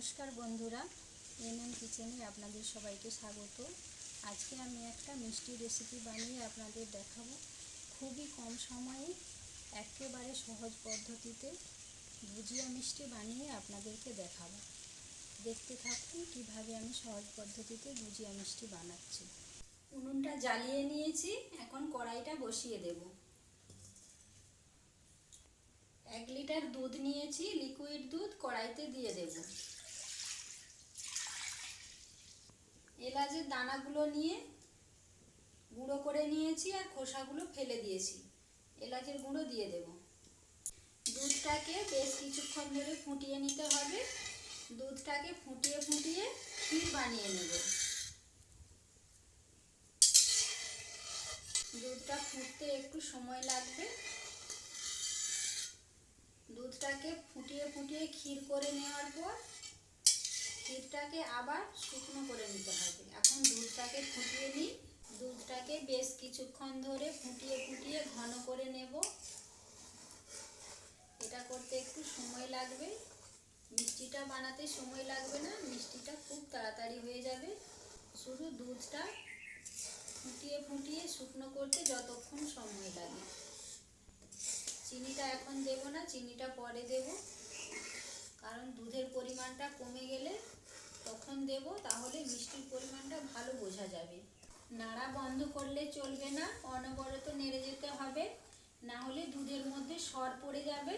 নমস্কার বন্ধুরা, এনএম কিচেনে আপনাদের সবাইকে স্বাগত। আজকে আমি একটা মিষ্টি রেসিপি বানিয়ে আপনাদের দেখাবো। খুবই কম সময়ে, একেবারে সহজ পদ্ধতিতে ভুজিয়া মিষ্টি বানিয়ে আপনাদেরকে দেখাবো। দেখতে থাকুন কীভাবে আমি সহজ পদ্ধতিতে ভুজিয়া মিষ্টি বানাচ্ছি। উনুনটা জ্বালিয়ে নিয়েছি, এখন কড়াইটা বসিয়ে দেবো। এক লিটার দুধ নিয়েছি লিকুইড দুধ কড়াইতে দিয়ে দেব। এলাচের দানাগুলো নিয়ে গুঁড়ো করে নিয়েছি আর খোসাগুলো ফেলে দিয়েছি। এলাচের গুঁড়ো দিয়ে দেব। দুধটাকে বেশ কিছুক্ষণ ধরে ফুটিয়ে নিতে হবে। দুধটাকে ফুটিয়ে ফুটিয়ে ক্ষীর বানিয়ে নেব। দুধটা ফুটতে একটু সময় লাগবে। দুধটাকে ফুটিয়ে ফুটিয়ে ক্ষীর করে নেওয়ার পর ক্ষীরটাকে আবার শুকনো করে নিতে হবে। এখন দুধটাকে ফুটিয়ে নিই। দুধটাকে বেশ কিছুক্ষণ ধরে ফুটিয়ে ফুটিয়ে ঘন করে নেব। এটা করতে একটু সময় লাগবে। মিষ্টিটা বানাতে সময় লাগবে না। মিষ্টিটা খুব তাড়াতাড়ি হয়ে যাবে। শুধু দুধটা ফুটিয়ে ফুটিয়ে শুকনো করতে যতক্ষণ সময় লাগে। চিনিটা এখন দেব না, চিনিটা পরে দেব। কারণ দুধের পরিমাণটা কমে গেলে তখন দেব, তাহলে মিষ্টির পরিমাণটা ভালো বোঝা যাবে। নাড়া বন্ধ করলে চলবে না, অনবরত নেড়ে যেতে হবে। না হলে দুধের মধ্যে সর পড়ে যাবে।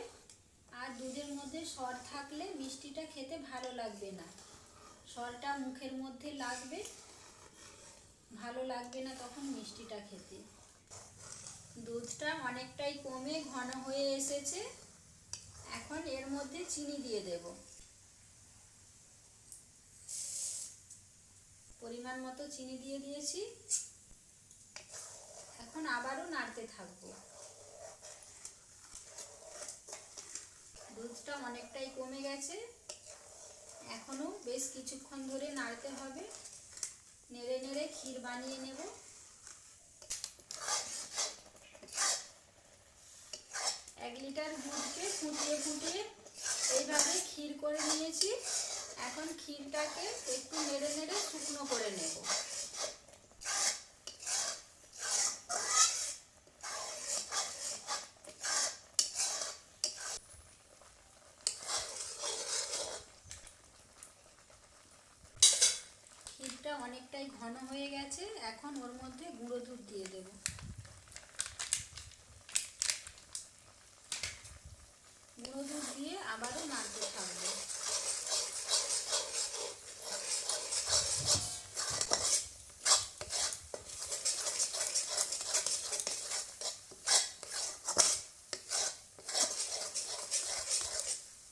আর দুধের মধ্যে সর থাকলে মিষ্টিটা খেতে ভালো লাগবে না। সরটা মুখের মধ্যে লাগবে, ভালো লাগবে না তখন মিষ্টিটা খেতে। দুধটা অনেকটাই কমে ঘন হয়ে এসেছে। এখন এর মধ্যে চিনি দিয়ে দেব। পরিমাণ মতো চিনি দিয়ে দিয়েছি। এখন আবারও নাড়তে থাকব। দুধটা অনেকটাই কমে গেছে। এখনও বেশ কিছুক্ষণ ধরে নাড়তে হবে। নেড়ে নেড়ে ক্ষীর বানিয়ে নেব। এক লিটার দুধকে ফুটিয়ে ফুটিয়ে এইভাবে ক্ষীর করে নিয়েছি। এখন ক্ষীরটাকে একটু নেড়ে নেড়ে শুকনো করে নেব। ক্ষীরটা অনেকটাই ঘন হয়ে গেছে, এখন ওর মধ্যে গুঁড়ো দুধ দিয়ে দেবো গুঁড়ো দুধ দিয়ে আবারও নাড়তে থাকব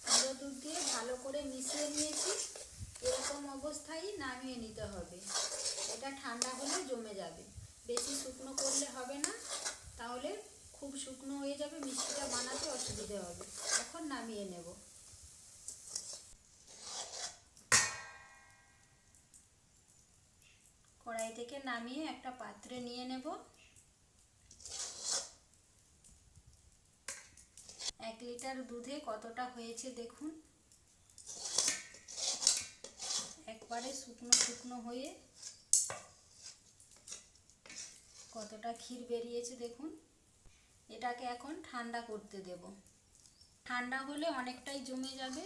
গুঁড়ো দুধ দিয়ে ভালো করে মিশিয়ে নিয়েছি এরকম অবস্থায় নামিয়ে নিতে হবে। এটা ঠান্ডা হলে জমে যাবে। বেশি শুকনো করলে হবে না, তাহলে খুব শুকনো হয়ে যাবে, মিষ্টিটা বানাতে অসুবিধে হবে। এখন নামিয়ে নেব। কড়াই থেকে নামিয়ে একটা পাত্রে নিয়ে নেব। এক লিটার দুধে কতটা হয়েছে দেখুন। একবারে শুকনো শুকনো হয়ে কতটা ক্ষীর বেরিয়েছে দেখুন। এটাকে এখন ঠান্ডা করতে দেব। ঠান্ডা হলে অনেকটাই জমে যাবে।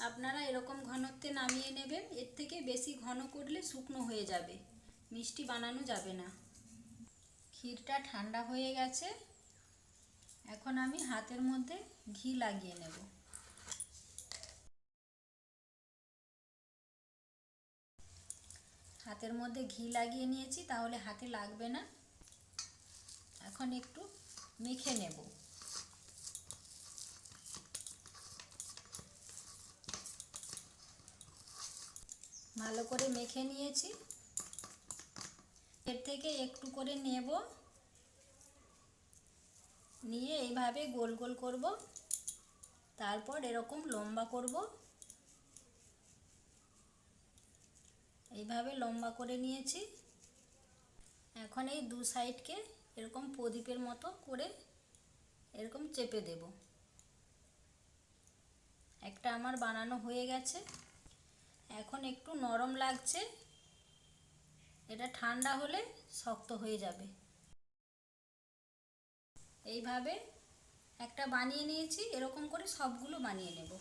আপনারা এরকম ঘনত্বে নামিয়ে নেবেন, এর থেকে বেশি ঘন করলে শুকনো হয়ে যাবে। মিষ্টি বানানো যাবে না। ক্ষীরটা ঠান্ডা হয়ে গেছে। এখন আমি হাতের মধ্যে ঘি লাগিয়ে নেব। হাতের মধ্যে ঘি লাগিয়ে নিয়েছি, তাহলে হাতে লাগবে না। এখন একটু মেখে নেব। ভালো করে মেখে নিয়েছি। এর থেকে একটু করে নেব। নিয়ে এইভাবে গোল গোল করব। তারপর এরকম লম্বা করব। এইভাবে লম্বা করে নিয়েছি। এখন এই দু সাইডকে এরকম প্রদীপের মতো করে এরকম চেপে দেব। একটা আমার বানানো হয়ে গেছে। এখন একটু নরম লাগছে। এটা ঠান্ডা হলে শক্ত হয়ে যাবে। এইভাবে একটা বানিয়ে নিয়েছি। এরকম করে সবগুলো বানিয়ে নেব।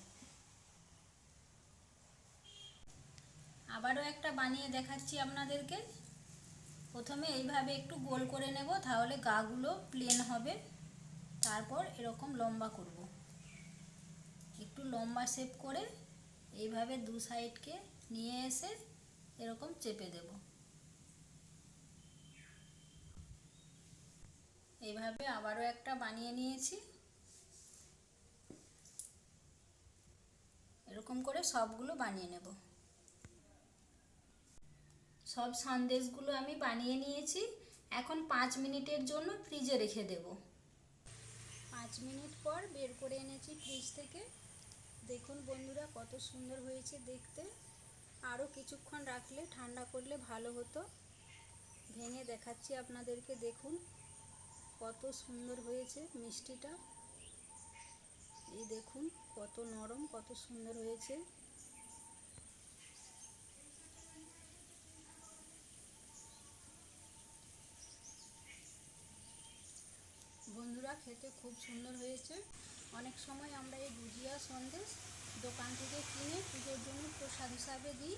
আবারও একটা বানিয়ে দেখাচ্ছি আপনাদেরকে। প্রথমে এইভাবে একটু গোল করে নেব, তাহলে গাগুলো প্লেন হবে। তারপর এরকম লম্বা করব। একটু লম্বা শেপ করে এইভাবে দু সাইডকে নিয়ে এসে এরকম চেপে দেব। এইভাবে আবারও একটা বানিয়ে নিয়েছি। এরকম করে সবগুলো বানিয়ে নেব। সব সন্দেশগুলো আমি বানিয়ে নিয়েছি। এখন পাঁচ মিনিটের জন্য ফ্রিজে রেখে দেব। পাঁচ মিনিট পর বের করে এনেছি ফ্রিজ থেকে। দেখুন বন্ধুরা কত সুন্দর হয়েছে দেখতে। আরও কিছুক্ষণ রাখলে, ঠান্ডা করলে ভালো হতো। ভেঙে দেখাচ্ছি আপনাদেরকে, দেখুন কত সুন্দর হয়েছে মিষ্টিটা। এই দেখুন কত নরম, কত সুন্দর হয়েছে বন্ধুরা খেতে খুব সুন্দর হয়েছে। অনেক সময় আমরা এই গুজিয়া সন্দেশ দোকান থেকে কিনে পুজোর জন্য প্রসাদ হিসাবে দিই।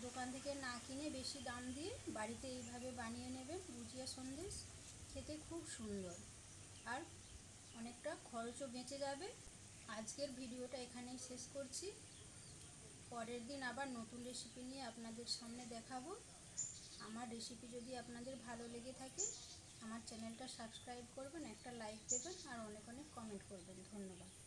দোকান থেকে না কিনে বেশি দাম দিয়ে বাড়িতে এইভাবে বানিয়ে নেবেন গুজিয়া সন্দেশ। খেতে খুব সুন্দর। আর অনেকটা খরচও বেঁচে যাবে। আজকের ভিডিওটা এখানেই শেষ করছি। পরের দিন আবার নতুন রেসিপি নিয়ে আপনাদের সামনে দেখাবো। আমার রেসিপি যদি আপনাদের ভালো লেগে থাকে আমার চ্যানেলটা সাবস্ক্রাইব করবেন একটা লাইক দেবেন আর অনেক অনেক কমেন্ট করবেন। ধন্যবাদ।